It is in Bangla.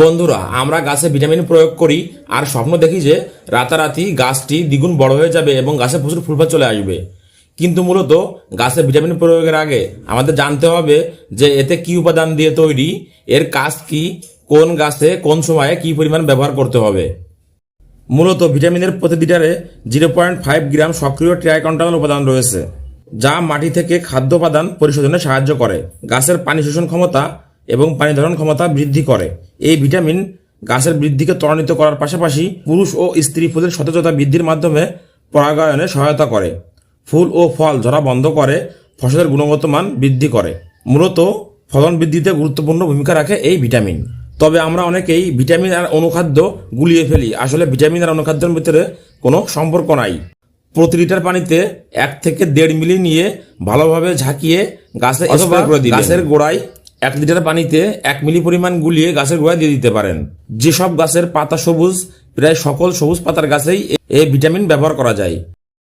বন্ধুরা, আমরা গাছে ভিটামিন প্রয়োগ করি আর স্বপ্ন দেখি যে রাতারাতি গাছটি দ্বিগুণ বড় হয়ে যাবে এবং গাছে প্রচুর ফুলফল চলে আসবে। কিন্তু মূলত গাছে ভিটামিন প্রয়োগের আগে আমাদের জানতে হবে যে এতে কি উপাদান দিয়ে তৈরি, এর কাজ কি, কোন গাছে কোন সময়ে কি পরিমাণ ব্যবহার করতে হবে। মূলত ভিটামিনের প্রতি লিটারে জিরো পয়েন্ট ফাইভ গ্রাম সক্রিয় ট্রাইকন্টানল উপাদান রয়েছে, যা মাটি থেকে খাদ্য উপাদান পরিশোধনে সাহায্য করে। গাছের পানি শোষণ ক্ষমতা এবং পানি ধারণ ক্ষমতা বৃদ্ধি করে। এই ভিটামিন গাছের বৃদ্ধিকে ত্বরান্বিত করার পাশাপাশি পুরুষ ও স্ত্রী ফুলের সতেজতা বৃদ্ধির মাধ্যমে পরাগায়নে সহায়তা করে। ফুল ও ফল ঝরা বন্ধ করে ফসলের গুণগত মান বৃদ্ধি করে। মূলত ফলন বৃদ্ধিতে গুরুত্বপূর্ণ ভূমিকা রাখে এই ভিটামিন। তবে আমরা অনেকেই ভিটামিন আর অনুখাদ্য গুলিয়ে ফেলি। আসলে ভিটামিন আর অনুখাদ্যের ভিতরে কোনো সম্পর্ক নাই। প্রতি লিটার পানিতে এক থেকে দেড় মিলি নিয়ে ভালোভাবে ঝাঁকিয়ে গাছে গাছের গোড়ায় এক লিটার পানিতে এক মিলি পরিমাণ গুলিয়ে গাছের গোড়ায় দিয়ে দিতে পারেন। যেসব গাছের পাতা সবুজ, প্রায় সকল সবুজ পাতার গাছেই এ ভিটামিন ব্যবহার করা যায়।